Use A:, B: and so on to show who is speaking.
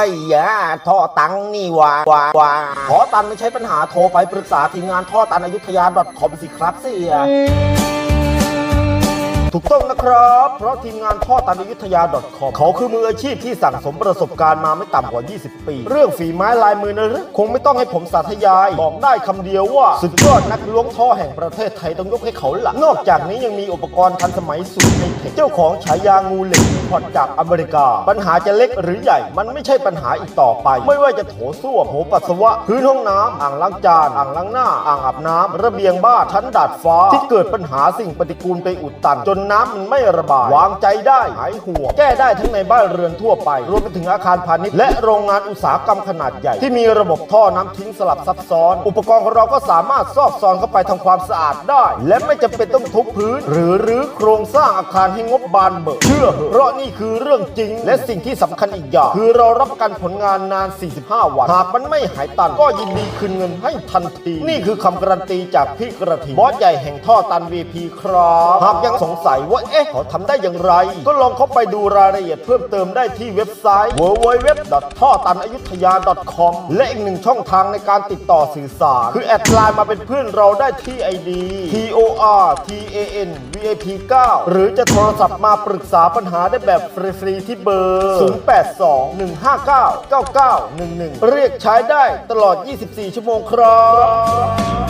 A: อ้ยาท่อตังนี่หว่าว่าว่าขอตันไม่ใช่ปัญหาโทรไปปรึกษาทีมงานท่อตันอยุธยา .com สิครับเสีย ถูกต้องนะครับ เพราะทีมงานท่อตันยุทธยา .com เขาคือมืออาชีพที่สั่งสมประสบการณ์มาไม่ต่ำกว่า 20 ปี เรื่องฝีไม้ลายมือนะหรือคงไม่ต้องให้ผมสาธยาย บอกได้คำเดียวว่า สุดยอดนักล้วงท่อแห่งประเทศไทยต้องยกให้เขาหลักนอกจากนี้ยังมีอุปกรณ์ทันสมัยสุดในเทคเจ้าของฉายางูเหล็กพอดจากอเมริกา ปัญหาจะเล็กหรือใหญ่ มันไม่ใช่ปัญหาอีกต่อไป ไม่ว่าจะโถส้วมโถปัสสาวะพื้นห้องน้ำอ่างล้างจานอ่างล้างหน้าอ่างอาบน้ำระเบียงบ้านชั้นดาดฟ้าที่เกิดปัญหาสิ่งปฏิกูลไปอุดตันจนน้ำมันไม่ระบายวางใจได้หายห่วงแก้ได้ทั้งในบ้านเรือนทั่วไป รวมไปถึงอาคารพาณิชย์และโรงงานอุตสาหกรรมขนาดใหญ่ ที่มีระบบท่อน้ำทิ้งสลับซับซ้อน อุปกรณ์ของเราก็สามารถซอกซอนเข้าไปทำความสะอาดได้ และไม่จำเป็นต้องทุบพื้น หรือรื้อโครงสร้างอาคารให้งบบานเบิกเชื่อเหอะเพราะนี่คือเรื่องจริง และสิ่งที่สำคัญอีกอย่างคือเรารับประกันผลงานนาน 45 วันหากมันไม่หายตันก็ยินดีคืนเงินให้ทันที นี่คือคำการันตีจากพี่กระทิงบอสใหญ่แห่งท่อตัน VP ครับหากยังสงสัยว่าเอ๊ะเขาทำได้อย่างไร ก็ลองเข้าไปดูรายละเอียดเพิ่มเติมได้ที่เว็บไซต์ www. ท่อตันอยุธยา .com และอีกหนึ่งช่องทางในการติดต่อสื่อสาร คือแอดไลน์มาเป็นเพื่อนเราได้ที่ ID TOR TAN VIP 9หรือจะโทรศัพท์มาปรึกษาปัญหาได้แบบฟรีๆที่เบอร์ 082 159 9911 เรียกใช้ได้ตลอด 24 ชั่วโมงครับ